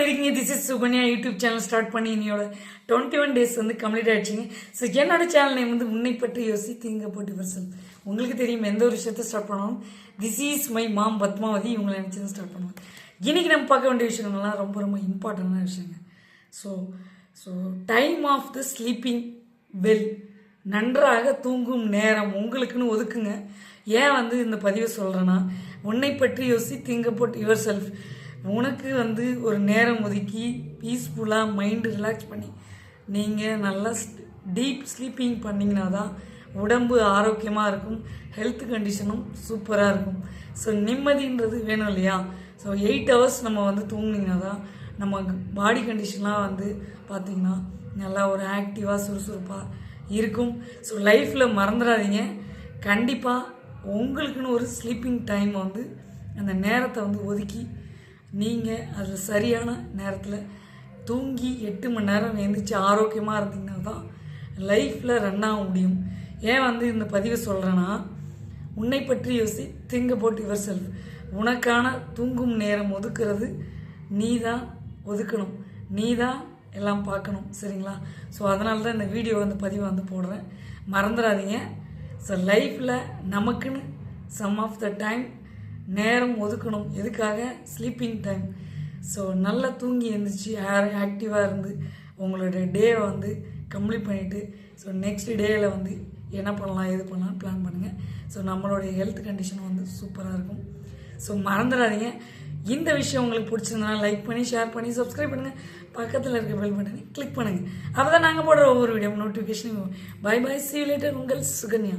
எப்படி இருக்கீங்க? This is Sukanya YouTube channel start பண்ணி இன்னையோட டுவெண்ட்டி ஒன் டேஸ் வந்து கம்ப்ளீட் ஆயிடுச்சுங்க. ஸோ என்னோட சேனல் நேம் வந்து உன்னை பற்றி யோசி தீங்க போட்டு பர்சன் உங்களுக்கு தெரியும் எந்த ஒரு விஷயத்தை ஸ்டார்ட் பண்ணணும் this is my mom Padmavathi. இவங்களை நினச்சி ஸ்டார்ட் பண்ணுவோம். இன்னைக்கு நம்ம பார்க்க வேண்டிய விஷயங்கள்லாம் ரொம்ப ரொம்ப இம்பார்ட்டண்டான விஷயங்க. So so time of the sleeping well நன்றாக தூங்கும் நேரம் உங்களுக்குன்னு ஒதுக்குங்க. ஏன் வந்து இந்த பதிவை சொல்கிறேன்னா உன்னை பற்றி யோசி திங்க போட் யுவர் செல்ஃப் உனக்கு வந்து ஒரு நேரம் ஒதுக்கி பீஸ்ஃபுல்லாக மைண்டு ரிலாக்ஸ் பண்ணி நீங்கள் நல்லா டீப் ஸ்லீப்பிங் பண்ணிங்கன்னா தான் உடம்பு ஆரோக்கியமாக இருக்கும் ஹெல்த் கண்டிஷனும் சூப்பராக இருக்கும். ஸோ நிம்மதின்றது வேணும் இல்லையா? ஸோ எயிட் ஹவர்ஸ் நம்ம வந்து தூங்குனீங்கன்னா தான் நம்ம பாடி கண்டிஷன்லாம் வந்து பார்த்திங்கன்னா நல்லா ஒரு ஆக்டிவாக சுறுசுறுப்பாக இருக்கும். ஸோ லைஃப்பில் மறந்துடாதீங்க. கண்டிப்பாக உங்களுக்குன்னு ஒரு ஸ்லீப்பிங் டைம் வந்து அந்த நேரத்தை வந்து ஒதுக்கி நீங்கள் அதில் சரியான நேரத்தில் தூங்கி எட்டு மணி நேரம் எழுந்திரிச்சு ஆரோக்கியமாக இருந்தீங்கன்னா தான் லைஃப்பில் ரன் ஆக முடியும். ஏன் வந்து இந்த பதிவை சொல்கிறேன்னா உன்னை பற்றி யோசி திங்க போட் யுவர் செல்ஃப். உனக்கான தூங்கும் நேரம் ஒதுக்குறது நீ தான் ஒதுக்கணும். நீ தான் எல்லாம் பார்க்கணும் சரிங்களா? ஸோ அதனால தான் இந்த வீடியோ வந்து பதிவு வந்து போடுறேன். மறந்துடாதீங்க. ஸோ லைஃப்பில் நமக்குன்னு சம் ஆஃப் த டைம் நேரம் ஒதுக்கணும். எதுக்காக? ஸ்லீப்பிங் டைம் ஸோ நல்லா தூங்கி எழுந்திரிச்சு ஆக்டிவாக இருந்து உங்களோட டேவை வந்து கம்ப்ளீட் பண்ணிவிட்டு ஸோ நெக்ஸ்ட் டேயில் வந்து என்ன பண்ணலாம் எது பண்ணலாம் பிளான் பண்ணுங்கள் ஸோ நம்மளுடைய ஹெல்த் கண்டிஷன் வந்து சூப்பராக இருக்கும். ஸோ மறந்துடாதீங்க. இந்த விஷயம் உங்களுக்கு பிடிச்சிருந்தனா லைக் பண்ணி ஷேர் பண்ணி சப்ஸ்கிரைப் பண்ணுங்கள் பக்கத்தில் இருக்க பெல் பட்டனை கிளிக் பண்ணுங்கள் அப்போ தான் நாங்கள் போடுற ஒவ்வொரு வீடியோ நோட்டிஃபிகேஷனும் பை பை சி லேட்டர் உங்கள் சுகன்யா.